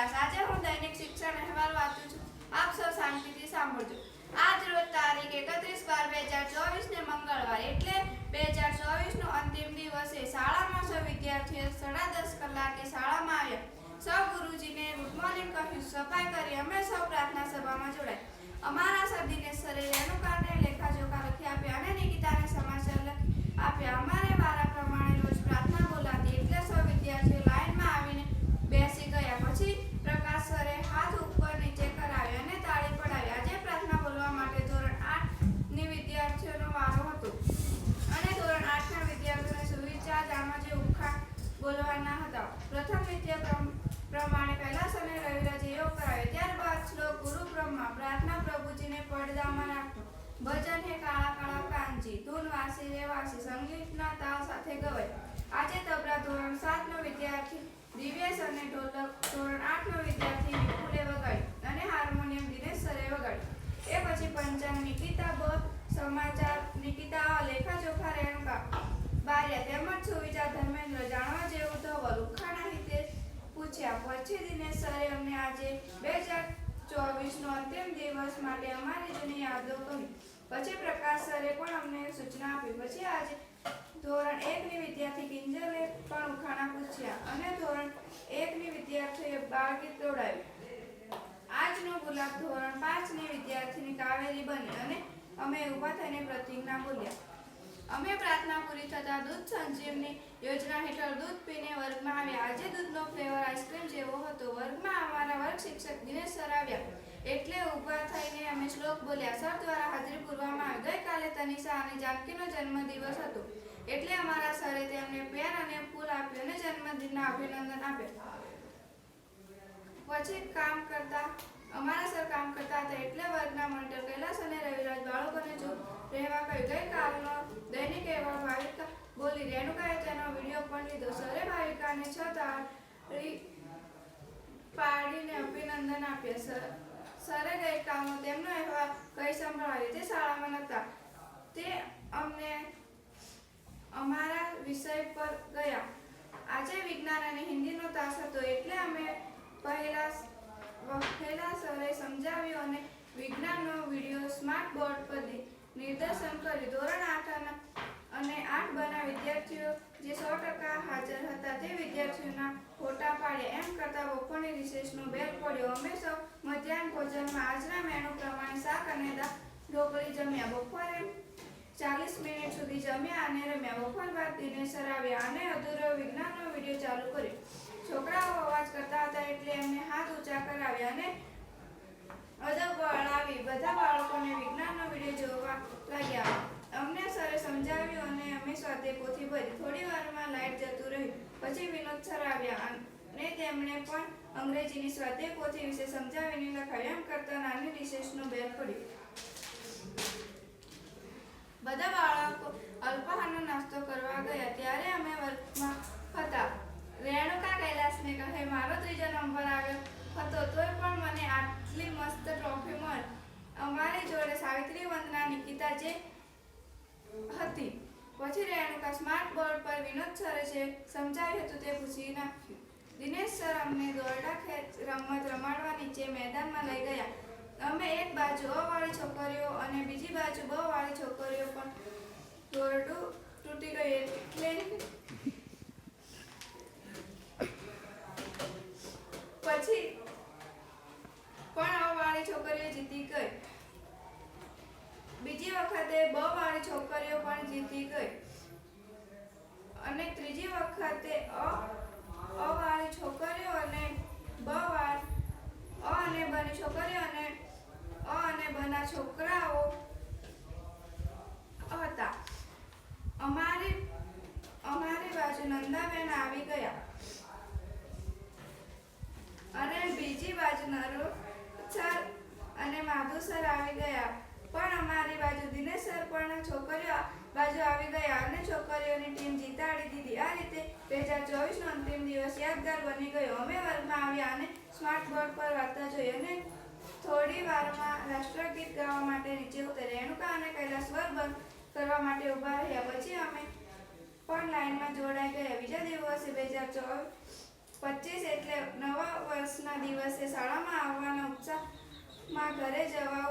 કૈલાસ. આજે હું દૈનિક શિક્ષણ અહેવાલ વાંચું છું. આપ સૌ શાંતિથી સાંભળજો. આજ રોજ તારીખ એકત્રીસ બાર બે હજાર ચોવીસ ને મંગળવાર એટલે બે હજાર ચોવીસ નો અંતિમ દિવસે શાળામાં સૌ વિદ્યાર્થીઓ સાડા દસ કલાકે શાળામાં આવ્યા. સૌ ગુરુજીને ગુડ મોર્નિંગ કહ્યું. સફાઈ કરી. અમે સૌ પ્રાર્થના સભામાં જોડાય. અમારા સર દિનેશ સરે રેણુકાને લેખાજોખા લખી આપ્યા અને નિકિતાને સમાચાર લખી આપ્યા. અમારે વારા પ્રમાણે રોજ પ્રાર્થના બોલાતી એટલે સૌ વિદ્યાર્થીઓ લાઈનમાં આવીને બેસી ગયા પછી પ્રકાશ સરે હાથ ઉપર નીચે કરાવ્યા અને તાળી પડાવી આજે પ્રાર્થના બોલવા માટે ધોરણ આઠની વિદ્યાર્થીઓનો વારો હતો અને ધોરણ આઠ ના વિદ્યાર્થીઓને સુવિચાર જાણવા જે ઉખા બોલવાના હતા પ્રથમ વિદ્યા ક્રમ પ્રમાણે કૈલાસ અને રવિરાજે યોગ કરાવ્યો ત્યારબાદ શ્લોક ગુરુ બ્રહ્મા પ્રાર્થના પ્રભુજીને પડદામાં રાખતો ભજન હે કાળા કાળા ધૂન વાસી રે વાસી સંગીતના તાલ સાથે ગવાય. આજે તબલા ધોરણ સાત નો વિદ્યાર્થી, દિવ્યેશ અને ઢોલક ધોરણ આઠ નો વિદ્યાર્થી વિપુલે વગાડ્યું અને હાર્મોનિયમ દિનેશ સરે વગાડ્યું એ પછી પંચાંગ, નિકિતા બોધ, સમાચાર, નિકિતા લેખા જોખા રેણુકા. બાર્યા તેમજ સુવિચાર ધર્મેન્દ્ર જાણવા જેવું તો ઉખાણા હિતે પૂછ્યા, પછી દિનેશ સરે અમને આજે બે હજાર ચોવીસનો અંતિમ દિવસ માટે અમારી જૂની યાદો કહી. પછી પ્રકાશ સરે પણ અમને સૂચના આપી. પછી આજે ધોરણ એક ની વિદ્યાર્થી કિંજલે પણ ઉખાણા પૂછ્યા અને ધોરણ એક ની વિદ્યાર્થીએ બાળગીત દોડાવ્યું. આજનો ગુલાબ ધોરણ પાંચની વિદ્યાર્થીની કાવેરી બની અને અમે ઊભા થઈને પ્રતિજ્ઞા બોલ્યા. અમે પ્રાર્થના પૂરી થતા દૂધ સંજીવની યોજના હેઠળ દૂધ પીને વર્ગમાં આવ્યા. આજે દૂધનો ફ્લેવર આઈસ્ક્રીમ જેવો હતો. વર્ગમાં અમારા વર્ગ શિક્ષક દિનેશ સર આવ્યા. એટલે ઊભા થઈને અમે શ્લોક બોલ્યા. સર દ્વારા હાજરી પૂરવામાં આવી. ગઈકાલે તનિષા અને જાનકીનો જન્મદિવસ હતો. એટલે અમારા સરે તેમને પેન અને ફૂલ આપ્યું અને જન્મદિનના અભિનંદન આપ્યા. પછી કામ કરતા, અમારા સર કામ કરતા હતા. એટલે વર્ગના મોનિટર કૈલાસ અને રવિરાજ બાળકોને ચૂપ કહ્યું. ગઈકાલનો દૈનિક અહેવાલ ભાવિકા બોલી, રેણુકાએ તેનો વીડિયો પણ લીધો. સરે ભાવિકાને છતાં પાડીને અભિનંદન આપ્યા. સર ગઈકાલનો તેમનો અહેવાલ કઈ સંભળાવ્યો. તે શાળામાં નહોતા તે અમને અમારા વિષય પર ગયા. આજે વિજ્ઞાન અને હિન્દીનો તાસ હતો. એટલે અમે પહેલા પહેલા સરે સમજાવ્યો અને વિજ્ઞાનનો વીડિયો સ્માર્ટ બોર્ડ પર નિદર્શન કર્યું ધોરણ આઠ અને આઠ બના વિદ્યાર્થીઓ જે સો ટકા હાજર હતા તે વિદ્યાર્થીઓના ફોટા પાડ્યા. એમ કરતા બપોરની રિસેસનો બેલ પડ્યો. અમે મધ્યાહન ભોજનમાં આજના મેનુ પ્રમાણે શાક અને દા ઢોકળી જમ્યા. બપોરે ચાલીસ મિનિટ સુધી જમ્યા અને રમ્યા. બપોર બાદ દિનેશર આવ્યા અને અધૂરો વિજ્ઞાનનો વીડિયો ચાલુ કર્યો. છોકરાઓ અવાજ કરતા હતા એટલે એમને હાથ ઊંચા કરાવ્યા અને અદબ વળાવી બધા બાળકોને વિજ્ઞાનનો વીડિયો જોવા લાગ્યા અમને સરે સમજાવ્યું અને સ્વાધ્યાય પોથી ભરી થોડી વારમાં લાઈટ જતું રહ્યું. પછી વિનોદ સર આવ્યા અને તેમણે પણ અંગ્રેજીની સ્વાધ્યાય પોથી વિશે સમજાવીને લખાવ્યું એમ કરતા નાની રિસેસનો બેલ પડ્યો. બધા બાળકો અલ્પાહારનો નાસ્તો કરવા ગયા. ત્યારે અમે વર્ગમાં હતા. રેણુકા કૈલાસને કહે, મારો ત્રીજો નંબર આવ્યો હતો, તોય પણ મને આટલી મસ્ત ટ્રોફી મળી. અમારી જોડે સાવિત્રી વંદના, નિકિતા જે હતી પછી રેણુકા સ્માર્ટ બોર્ડ પર વિનોદ સરે જે સમજાવ્યું હતું તે પૂછી નાખ્યું. દિનેશ સર અમને દોરડા ખેંચ રમત રમાડવા નીચે મેદાનમાં લઈ ગયા. અમે એક બાજુ અવાળી છોકરીઓ અને બીજી બાજુ બ વાળી છોકરીઓ પણ દોરડું તૂટી ગયું એટલે પછી પણ અવાળી છોકરીઓ જીતી ગઈ. વખતે બવાળી છોકરીઓ પણ જીતી ગઈ. અને ત્રીજી વખતે અ અવાળી છોકરીઓ અને બવાળ અ અને બની છોકરીઓ અને અ અને બના છોકરાઓ હતા. અમારી અમારી બાજુ નંદાબેન આવી ગયા. અને બીજી બાજુ નરો સર અને માધુ સર આવી ગયા. પણ અમારી બાજુ દિનેશ સર પણ છોકરીઓ બાજુ આવી ગયા અને છોકરીઓની ટીમ જીતાડી દીધી. આ રીતે બે હજાર ચોવીસનો અંતિમ દિવસ યાદગાર બની ગયો. અમે વર્ગમાં આવ્યા અને સ્માર્ટ બોર્ડ પર વાર્તા જોઈ અને થોડી વારમાં રાષ્ટ્રગીત ગાવા માટે નીચે ઉતર્યા. રેણુકા અને કૈલાસ બંધ કરવા માટે ઊભા રહ્યા. પછી અમે પણ લાઇનમાં જોડાઈ ગયા. બીજા દિવસે બે હજાર ચોવીસ પચીસ એટલે નવા વર્ષના દિવસે શાળામાં આવવાના ઉત્સાહમાં ઘરે જવા